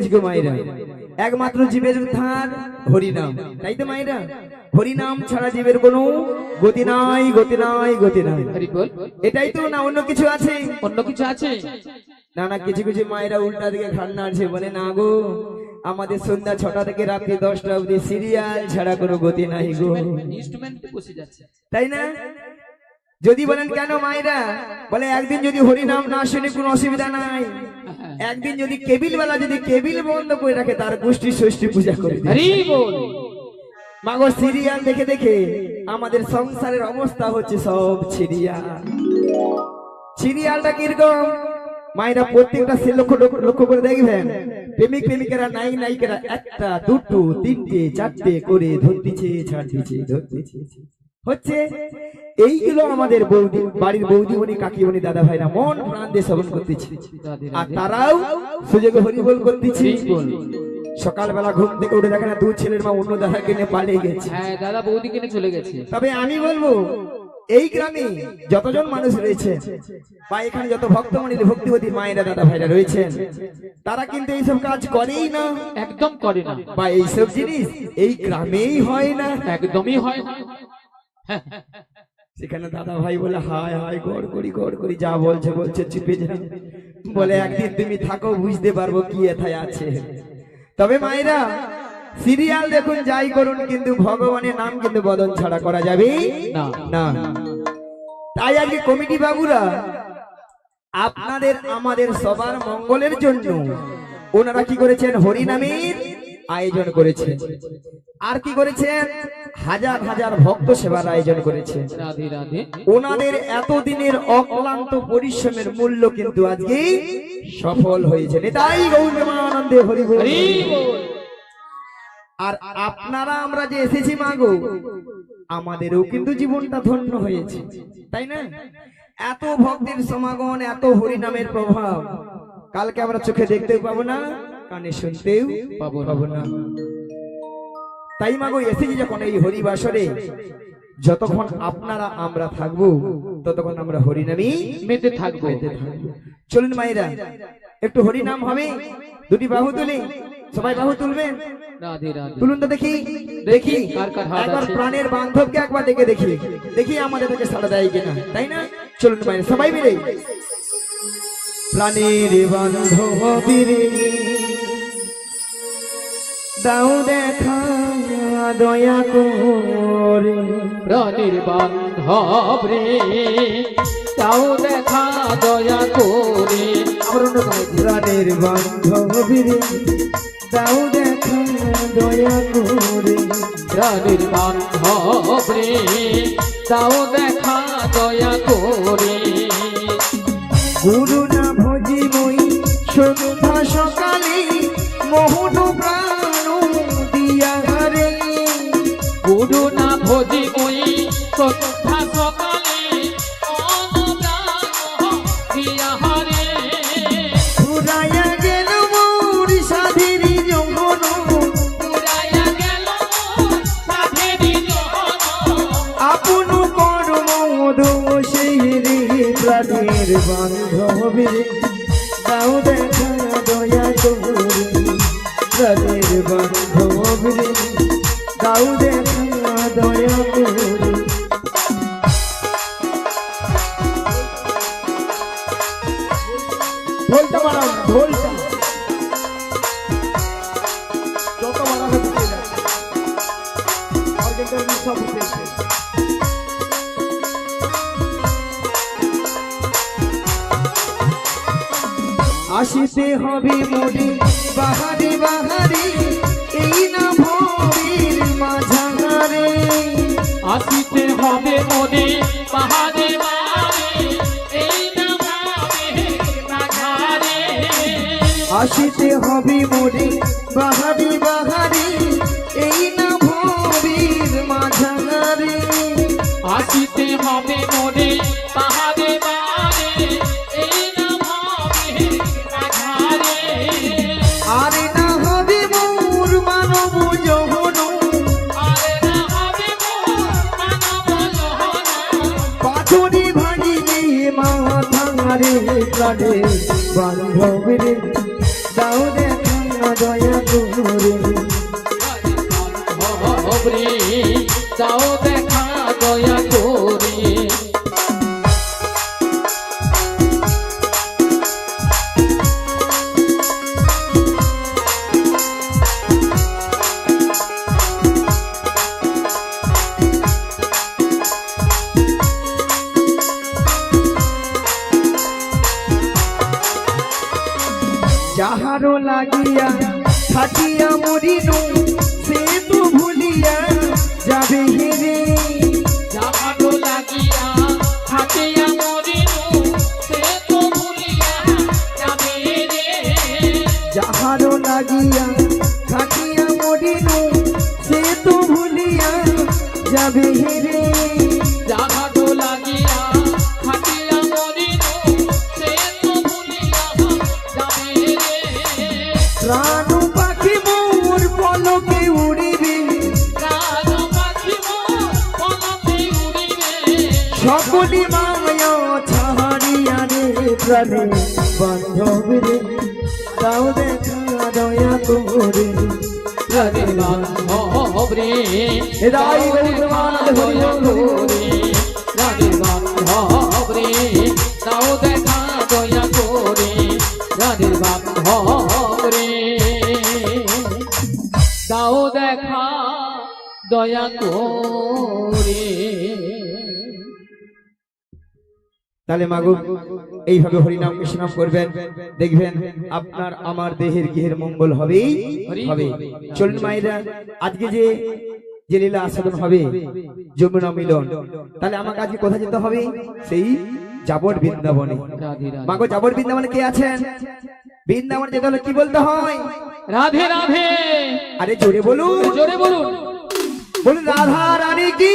এসেছি গো মায়েরা। একমাত্র জীবের উদ্ধার হরিনাম। তাই তো মায়েরা? হরিনাম ছাড়া জীবের কোনো গতি নাই গতি নাই গতি নাই। হরি বল। এটাই তো না অন্য কিছু আছে? অন্য কিছু আছে? না না কিছু কিছু মায়েরা উল্টা দিকে খান নাড়ছে বলে না গো আমাদের সন্ধ্যা ছটা থেকে রাত্রি দশটা অবধি সিরিয়াল ছাড়া কোনো গতি নাই গো। তাই না? যদি বলেন কেন মায়েরা? বলে একদিন যদি হরিনাম না শুনে কোনো অসুবিধা নাই। একদিন যদি কেবিল বেলা যদি কেবিল বন্ধ করে রাখে তার গোষ্ঠী ষষ্ঠী পূজা করে মাগো সিরিয়াল দেখে দেখে আমাদের সংসারের অবস্থা হচ্ছে সব সিরিয়াল। সিরিয়ালটা কীরকম? মায়েরা প্রত্যেকটা সে লক্ষ্য লক্ষ্য- করে দেখবেন প্রেমিক প্রেমিকেরা নাই নায়িকেরা একটা দুটো তিনটে চারটে করে ধরতেছে ছাড়তেছে ধরতেছে। হচ্ছে এইগুলো আমাদের বৌদি বাড়ির বৌদিমণি কাকিমণি দাদা ভাইরা মন প্রাণ দিয়ে শ্রবণ করতেছে। আর তারাও সুযোগ হরিবল করতেছে। সকালবেলা ঘুম থেকে উঠে দেখে না দু ছেলের মা অন্য দাদা কিনে পালিয়ে গেছে। হ্যাঁ দাদা বৌদি কিনে চলে গেছে। তবে আমি বলব এই গ্রামে যতজন মানুষ রয়েছে বা এখানে যত ভক্তমণির ভক্তিবতী মায়েরা দাদা ভাইরা রয়েছেন তারা কিন্তু এইসব কাজ করেই না। একদম করে না। বা এইসব জিনিস এই গ্রামেই হয় না। একদমই হয় না। সেখানে দাদা ভাই বলে হায় হায় গড় করি গড় করি যা বলছে বলছে চুপে যা বলে একদিন তুমি থাকো বুঝতে পারব কি এথায় আছে। তবে মায়েরা সিরিয়াল দেখুন যাই করুন কিন্তু ভগবানের নাম কিন্তু বদল ছাড়া করা যাবে না। না। তাই আজকে কমিটি বাবুরা আপনাদের আমাদের সবার মঙ্গলের জন্য ওনারা কি করেছেন? হরিনামের আয়োজন করেছে আর কি করেছেন? হাজার হাজার ভক্ত সেবার আয়োজন রাধে ওনাদের এতদিনের অক্লান্ত পরিশ্রমের মূল্য কিন্তু আজকে সফল হয়েছে। তাই গৌরবানন্দে হরি হরি আর আপনারা আমরা যে এসেছি মাগো আমাদেরও কিন্তু জীবনটা ধন্য হয়েছে। তাই না? এত ভক্তের সমাগম এত হরিনামের প্রভাব কালকে আমরা চোখে দেখতে পাবো না? কানে শুনতেও পাবো না। পাবো না তাই মাগো এসেছি যখন এই হরিবাসরে যতক্ষণ আপনারা আমরা থাকব ততক্ষণ আমরা হরিনামই মেতে থাকব। চলুন মায়েরা একটু হরিনাম হবে। দুটি বাহু তুলি। সবাই বাহু তুলবেন? রাধে রাধে। তুলুন তো দেখি। দেখি কার কার হাত একবার প্রাণের বান্ধবকে একবার দেখে দেখি। দেখি আমাদের থেকে সাড়া দেয় কিনা। তাই না? চলুন মায়ের সবাই মিলে। প্রাণের বান্ধব দাও দেখা দয়া করে। প্রাণীর বান্ধব রে তাও দেখা দয়া করে। আমার অন্য প্রাণের বান্ধব দাও দেখা দয়া করে। প্রাণীর বান্ধব রে তাও দেখা দয়া করে। গুরু না ভজি মই সন্ধ্যা সকালে মোহন প্রাণ সাধেরি জহর আপন কর্ম দোষে রে প্রাণের বান্ধবে। দাও দেখা দয়া করে প্রাণের বান্ধবে। দাও হবে মোরে বাহারে বাহারে এই না ভোরের মাঝারে আসিতে হবে নামাবে নাঘারে আসিতে হবে মোরে বাহারে বাহারে এই না ভোরের মাঝারে আসিতে হবে প্রাণে। বান্ধব রে দাও দেখা দয়া করে। লাগিয়া থাকিয়া মরিনু সে তো ভুলিয়া যাবে হেরে যাহারো লাগিয়া থাকিয়া মরিনু সে তো ভুলিয়া যাবে রে। যাহারো লাগিয়া থাকিয়া মরিনু সে তো ভুলিয়া যাবে হেরে ছাড়িয়া দেখা দয়া করে প্রাণে বান্ধবরে হৃদয় ভগবান হরি হরি প্রাণে দেখা দয়া করে প্রাণে বান্ধবরে দেখা, দয়া করে। তাহলে মাগু এইভাবে হরিনাম কৃষ্ণাম করবেন দেখবেন আপনার আমার দেহের গৃহের মঙ্গল হবেই হবে। চলুন মায়েরা আজকে যে যে লীলা আস্বাদন হবে যমুনা মিলন তাহলে আমাকে আজকে কোথায় যেতে হবে? সেই যাবর বৃন্দাবনে। মাগো যাবর বৃন্দাবনে কে আছেন? বৃন্দাবনে যেতে হলে কি বলতে হয়? রাধে রাধে। আরে জোরে বলুন। জোরে বলুন। বলুন রাধা রানী কি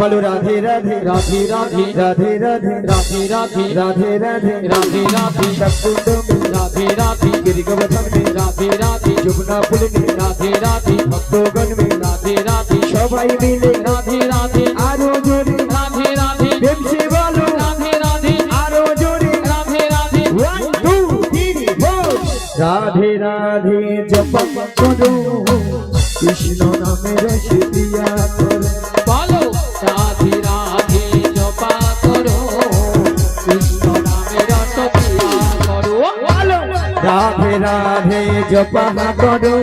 বলো রাধে রাধে রাধে রাধে রাধে রাধে রাধে রাধে রাধে রাধে রাধে রাধে সবকুণ্ডম রাধে রাধে গিরিগবধম মে রাধে রাধে যমুনা পুল মে রাধে রাধে ভক্তগণ মে রাধে রাধে সবাই মিলে রাধে রাধে আরও জোরে রাধে রাধে প্রেমসে বলো রাধে রাধে আরও জোরে Radhe Radhe one two three four Radhe Radhe জপ করো কৃষ্ণ নামে রসিক জপা করো।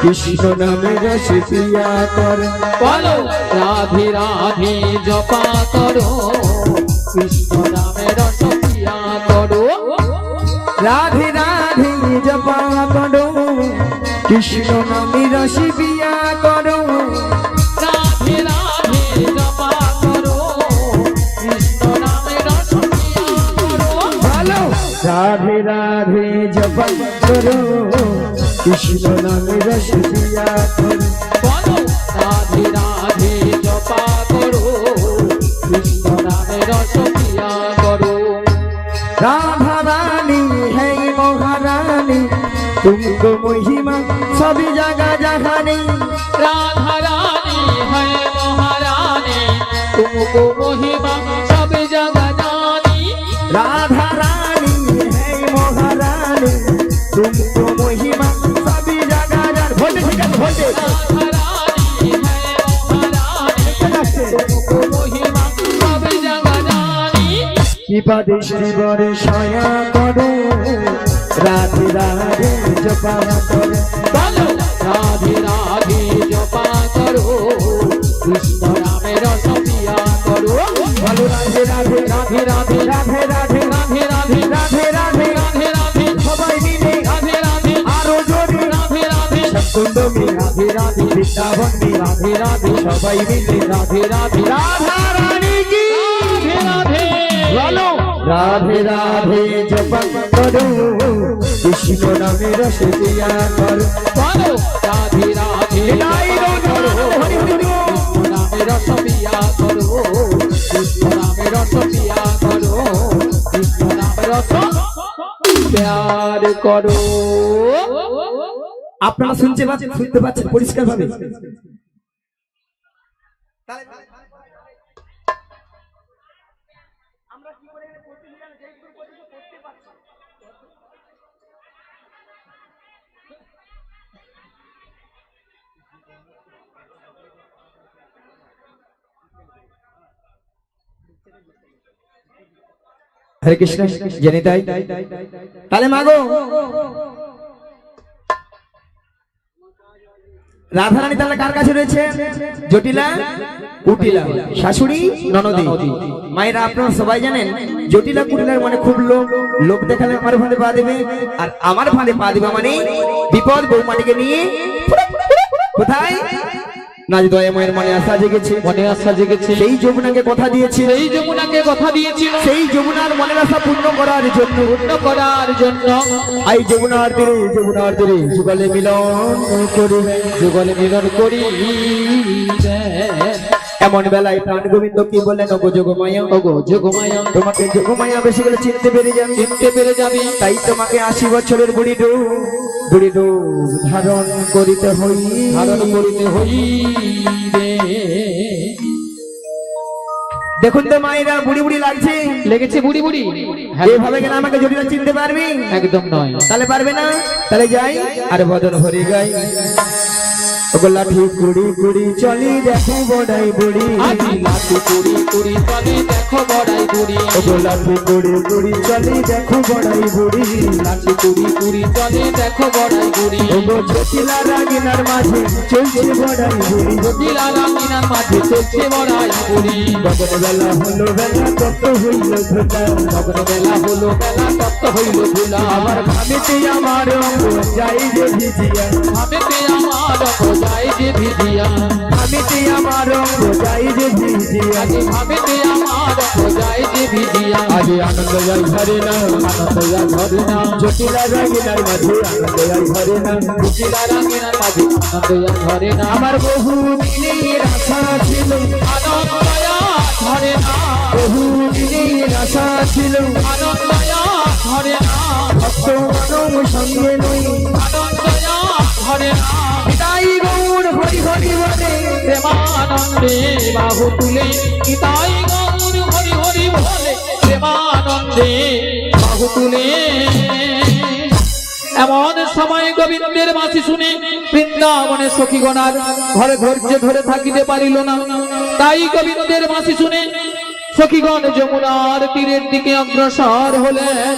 কৃষ্ণ নামে রস দিয়া করো বলো। রাধে রাধে জপা করো। কৃষ্ণ নামে রস পিয়া করো রাধে রাধে জপা করো। কৃষ্ণ নামে রস দিয়া করো রাধে রাধে জপা করো। কৃষ্ণ নামে রস পিয়া করো রাধে রাধে জপা করো। কৃষ্ণ নামে রস দিয়া বলো রাধে রাধে জপা করো কৃষ্ণ নামে রস দিয়া রাধা রানী হে মহারানী তুমি কৃপা দেশিবরে সয়া করো। রাধে রাধে জপা করো। বলো রাধে রাধে জপা করো। কৃষ্ণ নামে রস পিয়া করো। বলো রাধে রাধে রাধে রাধে রাধে রাধে রাধে রাধে রাধে রাধে রাধে রাধে। সবাই মিলে রাধে রাধে আরও জোরে। রাধে রাধে। কুন্ড রাধে রাধে বৃন্দাবন রাধে রাধে সবাই মিলে রাধে রাধে। রাধা রানী কি রাধে রাধে জপা করো। কৃষ্ণ নামে রস দিয়া করো। রাধে রাধে করো। কৃষ্ণ নামে রস পিয়া করো। কৃষ্ণ নামে রস পিয়া করো। কৃষ্ণ নামে রস প্যার করো। আপনারা শুনতে পাচ্ছেন শুনতে পাচ্ছেন পরিষ্কার ভাবে হরে কৃষ্ণ, জেনে তাই। তাহলে মাগো, রাধারানী তাহলে কার কাছে রয়েছে? জটিলা, কুটিলা, শাশুড়ি, ননদি। মায়েরা আপনারা সবাই জানেন, জটিলা, কুটিলার মানে খুব লোক লোক দেখালে আমার ফাঁদে পা দেবে, আর আমার ফাঁদে পা দেবে মানে বিপদ বৌমাটিকে নিয়ে কোথায়? দয়া মায়ের মনে আশা জেগেছে। মনে আশা জেগেছে। সেই যমুনাকে কথা দিয়েছে। সেই যমুনাকে কথা দিয়েছিল। সেই যমুনার মনের আশা পূর্ণ করার জন্য। পূর্ণ করার জন্য। আই যমুনার তীরে যমুনার তীরে যুগলে মিলন করিবে যুগলে মিলন করি। এমন বেলায় প্রাণ গোবিন্দ কি বললেন ওগো যোগমায়া। ওগো যোগমায়া। তোমাকে যোগমায়া বেশি করে চিনতে পেরে যান চিনতে পেরে যাবি। তাই তোমাকে আশি বছরের বুড়ি ডুব। বুড়ি রূপ ধারণ করিতে হই। ধারণ করিতে হই দেখুন তো মায়েরা বুড়ি বুড়ি লাগছে? লেগেছে বুড়ি বুড়ি। এইভাবে এভাবে গেলে আমাকে জড়িয়ে চিনতে পারবি? একদম নয়। তাহলে পারবে না? তাহলে যাই। আর বদন হরি গাই। লাঠি কুড়ি কুড়ি চলি দেখো বড়াই বুড়ি। আজি লাঠি কুড়ি কুড়ি চলে দেখো বড়াই বুড়ি। ওগো লাঠি কুড়ি কুড়ি চলি দেখো বড়াই বুড়ি। লাঠি কুড়ি কুড়ি চলে দেখো বড়াই বুড়ি। ওগো জটিলা রাগিনার মাঝে চলছে বড়াই বুড়ি। জটিলা রামিনার মাঝে চলছে বড়াই বুড়ি। গগন বেলা হলো বেলা কত হইল ধোলা। গগন বেলা হলো বেলা তত্ত হইল ধুলা। আমার ভাবিতে আমার অঙ্গ যাই যে ভিজিয়া। ভাবেতে আমার যায় যে ভিজিয়া। ভাবিতে আমার যাই যে ভিজিয়া। আজি ভাবেতে আমার যায় যে ভিজিয়া। আজ আনন্দ যাই ঘরে না আনন্দ যা ধরে না। জটিলা রাগিনার মাঝে আনন্দ যাই ঘরে না। জটিলা রামিনার মাঝে আনন্দ যা ধরে না। আমার বহু দিনের আশা ছিল আনন্দ যা না। বহু দিনের আশা ছিল আনন্দ যা না। ভক্ত মানব সঙ্গে নই। প্রেমানন্দে বাহু তুলে নিতাই গৌর হরি হরি বলে, প্রেমানন্দে বাহু তুলে। এমন সময় গোবিন্দের মাসি শুনে বৃন্দাবনে সখীগণার ঘরে ধৈর্য ধরে থাকিতে পারিল না। তাই গোবিন্দের মাসি শুনে সখীগণ যমুনার তীরের দিকে অগ্রসর হলেন।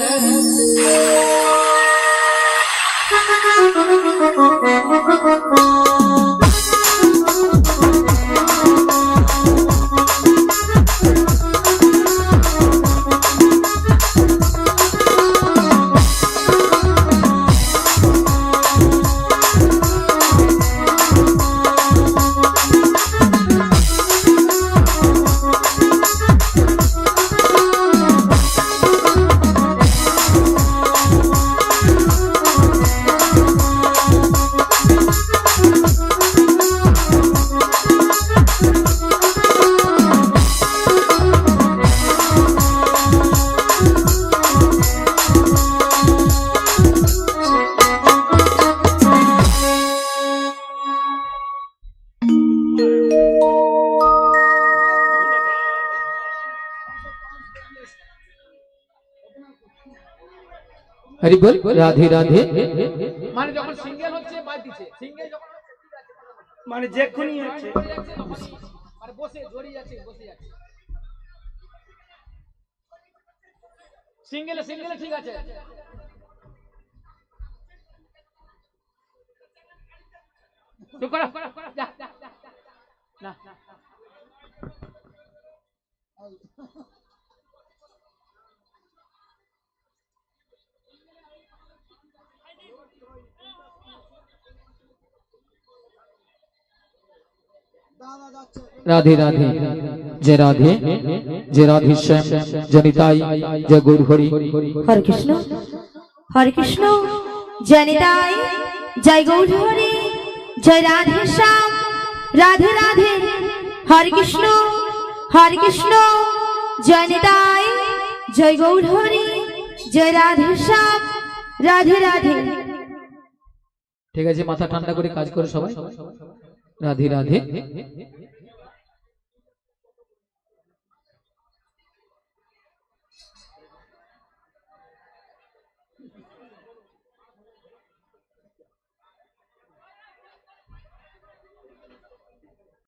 হরি বল রাধে রাধে মানে যখন সিঙ্গেল হচ্ছে বাদ দিচ্ছে। সিঙ্গেল যখন মানে যেক্ষুনি হচ্ছে। মানে বসে জড়িয়ে যাচ্ছে বসে যাচ্ছে। সিঙ্গেলে সিঙ্গেলে ঠিক আছে। না, না, রাধে রাধে। যে রাধে যে রাধে শ্যাম জনিতাই যে গৌর হরি। হরে কৃষ্ণ হরে কৃষ্ণ। জয় নিতাই জয় গৌর হরি জয় রাধে শ্যাম। রাধে রাধে। হরে কৃষ্ণ হরে কৃষ্ণ। জয় নিতাই জয় গৌর হরি জয় রাধে শ্যাম। রাধে রাধে। ঠিক আছে মাথা ঠান্ডা করে কাজ করে সবাই। রাধে রাধে